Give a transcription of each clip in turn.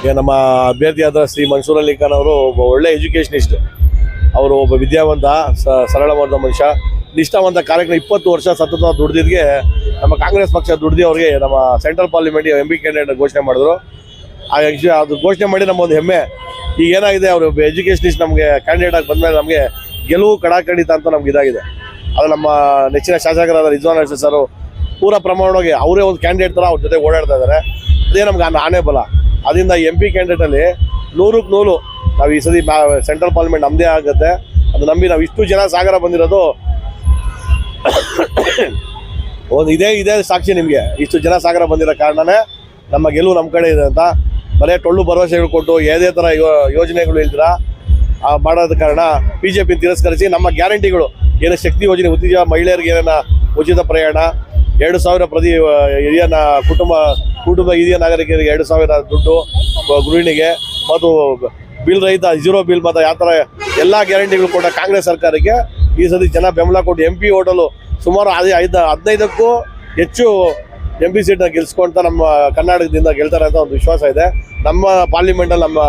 ಈಗ ನಮ್ಮ ಅಭ್ಯರ್ಥಿಯಾದ ಶ್ರೀ ಮನ್ಸೂರ್ ಅಲಿ ಖಾನ್ ಅವರು ಒಬ್ಬ ಒಳ್ಳೆ ಎಜುಕೇಷನಿಸ್ಟ್. ಅವರು ಒಬ್ಬ ವಿದ್ಯಾವಂತ ಸರಳವಾದ ಮನುಷ್ಯ, ನಿಷ್ಠಾವಂತ ಕಾರ್ಯಕ್ರಮ ಇಪ್ಪತ್ತು ವರ್ಷ ಸತತ ದುಡ್ದಿದ್ಗೆ ನಮ್ಮ ಕಾಂಗ್ರೆಸ್ ಪಕ್ಷ ದುಡ್ದು ಅವ್ರಿಗೆ ನಮ್ಮ central parliament M B candidate ಘೋಷಣೆ ಮಾಡಿದ್ರು. ಆ actually ಅದು ಘೋಷಣೆ ಮಾಡಿ ನಮ್ಮ ಒಂದು ಹೆಮ್ಮೆ. ಈಗ ಏನಾಗಿದೆ, ಅವರು ಎಜುಕೇಷನಿಸ್ಟ್ ನಮಗೆ ಕ್ಯಾಂಡಿಡೇಟ್ ಆಗಿ ಬಂದಮೇಲೆ ನಮಗೆ ಗೆಲುವು ಕಡಾಖಂಡಿತ ಅಂತ ನಮ್ಗೆ ಇದಾಗಿದೆ. ಅದು ನಮ್ಮ ನೆಚ್ಚಿನ ಶಾಸಕರಾದ ರಿಜ್ವಾನ್ ಸರ್, ಪೂರ ಪ್ರಮಾಣವಾಗಿ ಅವರೇ ಒಂದು ಕ್ಯಾಂಡಿಡೇಟ್ ಥರ ಅವ್ರ ಜೊತೆ ಓಡಾಡ್ತಾ ಇದ್ದಾರೆ. ಅದೇ ನಮ್ಗೆ ಆನೆ ಬಲ. ಅದರಿಂದ ಎಂ ಪಿ ಕ್ಯಾಂಡಿಡೇಟಲ್ಲಿ ನೂರಕ್ಕೆ ನೂರು ನಾವು ಈ ಸತಿ ಸೆಂಟ್ರಲ್ ಪಾರ್ಲಿಮೆಂಟ್ ನಮ್ಮದೇ ಆಗುತ್ತೆ. ಅದು ನಂಬಿ ನಾವು ಇಷ್ಟು ಜನ ಸಾಗರ ಬಂದಿರೋದು ಒಂದು ಇದೇ ಇದೇ ಸಾಕ್ಷಿ ನಿಮಗೆ. ಇಷ್ಟು ಜನ ಸಾಗರ ಬಂದಿರೋ ಕಾರಣನೇ ನಮ್ಮ ಗೆಲುವು ನಮ್ಮ ಕಡೆ ಇದೆ ಅಂತ. ಬರೀ ಟೊಳ್ಳು ಭರವಸೆಗಳು ಕೊಟ್ಟು ಯಾವುದೇ ಥರ ಯೋಜನೆಗಳು ಇಲ್ದಿರ ಮಾಡೋದ ಕಾರಣ ಬಿ ಜೆ ತಿರಸ್ಕರಿಸಿ ನಮ್ಮ ಗ್ಯಾರಂಟಿಗಳು. ಏನು ಶಕ್ತಿ ಯೋಜನೆ, ಉತ್ತೇಜ ಮಹಿಳೆಯರಿಗೆ ಏನೇನ ಉಚಿತ ಪ್ರಯಾಣ, ಎರಡು ಸಾವಿರ ಪ್ರತಿ ಹಿರಿಯನ ಕುಟುಂಬ ಕುಟುಂಬ ಹಿರಿಯ ನಾಗರಿಕರಿಗೆ ಎರಡು ಸಾವಿರ ದುಡ್ಡು ಗೃಹಿಣಿಗೆ ಮತ್ತು ಬಿಲ್ ರಹಿತ ಜೀರೋ ಬಿಲ್ ಮತ್ತು ಯಾವ ಥರ ಎಲ್ಲ ಗ್ಯಾರಂಟಿಗಳು ಕೊಟ್ಟ ಕಾಂಗ್ರೆಸ್ ಸರ್ಕಾರಕ್ಕೆ ಈ ಸತಿ ಜನ ಬೆಂಬಲ ಕೊಟ್ಟು ಎಂ ಪಿ ಹೋಟಲು ಸುಮಾರು ಅದೇ ಐದು ಹದಿನೈದಕ್ಕೂ ಹೆಚ್ಚು ಎಂ ಪಿ ಸೀಟ್ನ ಗೆಲ್ಸ್ಕೊಂತ ನಮ್ಮ ಕರ್ನಾಟಕದಿಂದ ಗೆಲ್ತಾರೆ ಅಂತ ಒಂದು ವಿಶ್ವಾಸ ಇದೆ. ನಮ್ಮ ಪಾರ್ಲಿಮೆಂಟಲ್ಲಿ ನಮ್ಮ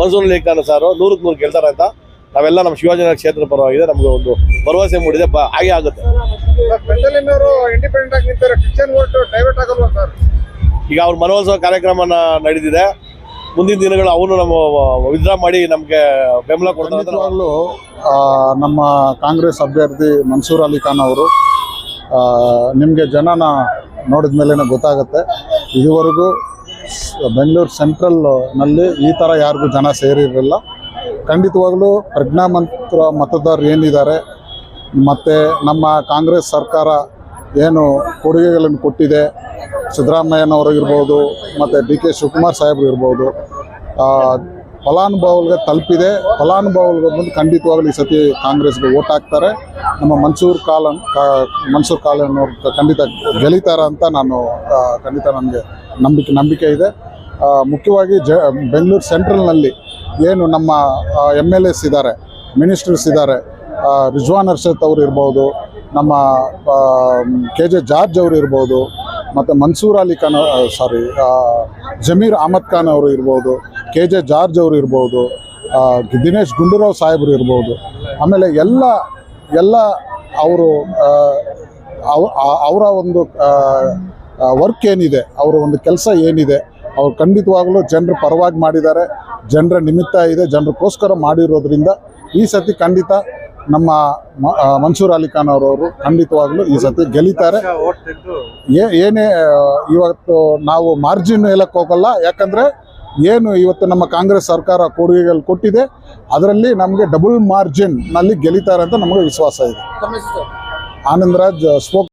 ಮನ್ಸೂರ್ ಲೇಖಾನ ಖಾನ್ ಸಾರು ನೂರಕ್ಕೆ ನೂರು ಗೆಲ್ತಾರೆ ಅಂತ ನಾವೆಲ್ಲ ನಮ್ಮ ಶಿವಾಜಿನ ಕ್ಷೇತ್ರ ಪರವಾಗಿದೆ. ನಮಗೆ ಒಂದು ಭರವಸೆ ಮೂಡಿದೆ. ಹಾಗೆ ಆಗುತ್ತೆ. ಇಂಡಿಪೆಂಡೆಂಟ್ ಆಗಿ ಈಗ ಅವ್ರ ಮನವೊಲಿಸುವ ಕಾರ್ಯಕ್ರಮನ ನಡೆದಿದೆ. ಮುಂದಿನ ದಿನಗಳು ಅವನು ನಮ್ಮ ವಿಡ್ರಾ ಮಾಡಿ ನಮಗೆ ಬೆಂಬಲ ಕೊಡ್ತಾರೆ ನಮ್ಮ ಕಾಂಗ್ರೆಸ್ ಅಭ್ಯರ್ಥಿ ಮನ್ಸೂರ್ ಅಲಿ ಖಾನ್ ಅವರು ನಿಮಗೆ ಜನನ ನೋಡಿದ ಮೇಲೆ ಗೊತ್ತಾಗುತ್ತೆ. ಇದುವರೆಗೂ ಬೆಂಗಳೂರು ಸೆಂಟ್ರಲ್ನಲ್ಲಿ ಈ ಥರ ಯಾರಿಗೂ ಜನ ಸೇರಿರಲಿಲ್ಲ. ಖಂಡಿತವಾಗಲೂ ಪ್ರಜ್ಞಾಮಂತ್ರ ಮತದಾರರು ಏನಿದ್ದಾರೆ, ಮತ್ತು ನಮ್ಮ ಕಾಂಗ್ರೆಸ್ ಸರ್ಕಾರ ಏನು ಕೊಡುಗೆಗಳನ್ನು ಕೊಟ್ಟಿದೆ. ಸಿದ್ದರಾಮಯ್ಯನವರು ಇರ್ಬೋದು ಮತ್ತು ಡಿ ಕೆ ಶಿವಕುಮಾರ್ ಸಾಹೇಬ್ರು ಇರ್ಬೋದು. ಫಲಾನುಭವಿಗಳಿಗೆ ತಲುಪಿದೆ. ಫಲಾನುಭವಿಗಳಿಗೆ ಬಂದು ಖಂಡಿತವಾಗ್ಲೂ ಈ ಸತಿ ಕಾಂಗ್ರೆಸ್ಗೆ ಓಟ್ ಹಾಕ್ತಾರೆ. ನಮ್ಮ ಮನ್ಸೂರ್ ಕಾಲನ್ ಮನ್ಸೂರ್ ಕಾಲನ್ ಖಂಡಿತ ಗೆಲಿತಾರೆ ಅಂತ ನಾನು ಖಂಡಿತ ನನಗೆ ನಂಬಿಕೆ ನಂಬಿಕೆ ಇದೆ. ಮುಖ್ಯವಾಗಿ ಜ, ಬೆಂಗಳೂರು ಸೆಂಟ್ರಲ್ನಲ್ಲಿ ಏನು ನಮ್ಮ ಎಂ ಎಲ್ ಎಸ್ ಇದ್ದಾರೆ, ಮಿನಿಸ್ಟರ್ಸ್ ಇದ್ದಾರೆ ರಿಜ್ವಾನ್ ಅರ್ಷದ್ ಅವರು ಇರ್ಬೋದು ನಮ್ಮ ಕೆ ಜೆ ಜಾರ್ಜ್ ಅವರು ಇರ್ಬೋದು, ಮತ್ತು ಮನ್ಸೂರ್ ಅಲಿ ಖಾನ್ ಸಾರಿ ಜಮೀರ್ ಅಹಮದ್ ಖಾನ್ ಅವರು ಇರ್ಬೋದು, ಕೆ ಜೆ ಜಾರ್ಜ್ ಅವರು ಇರ್ಬೋದು ದಿನೇಶ್ ಗುಂಡೂರಾವ್ ಸಾಹೇಬರು ಇರ್ಬೋದು, ಆಮೇಲೆ ಎಲ್ಲ ಎಲ್ಲ ಅವರು ಅವರ ಒಂದು ವರ್ಕ್ ಏನಿದೆ, ಅವರ ಒಂದು ಕೆಲಸ ಏನಿದೆ, ಅವ್ರು ಖಂಡಿತವಾಗಲೂ ಜನರ ಪರವಾಗಿ ಮಾಡಿದ್ದಾರೆ, ಜನರ ನಿಮಿತ್ತ ಇದೆ, ಜನರಿಗೋಸ್ಕರ ಮಾಡಿರೋದ್ರಿಂದ ಈ ಸತಿ ಖಂಡಿತ ನಮ್ಮ ಮನ್ಸೂರ್ ಅಲಿ ಖಾನ್ ಅವರವರು ಖಂಡಿತವಾಗ್ಲೂ ಈ ಸತಿ ಗೆಲಿತಾರೆ ಏ- ಏನೇ ಇವತ್ತು ನಾವು ಮಾರ್ಜಿನ್ ಹೇಳಕ್ ಹೋಗಲ್ಲ. ಯಾಕಂದ್ರೆ ಏನು ಇವತ್ತು ನಮ್ಮ ಕಾಂಗ್ರೆಸ್ ಸರ್ಕಾರ ಕೊಡುಗೆಗಳು ಕೊಟ್ಟಿದೆ ಅದರಲ್ಲಿ ನಮಗೆ ಡಬಲ್ ಮಾರ್ಜಿನ್ನಲ್ಲಿ ಗೆಲಿತಾರೆ ಅಂತ ನಮಗೆ ವಿಶ್ವಾಸ ಇದೆ. ಆನಂದರಾಜ್ ಸ್ಪೋಕ್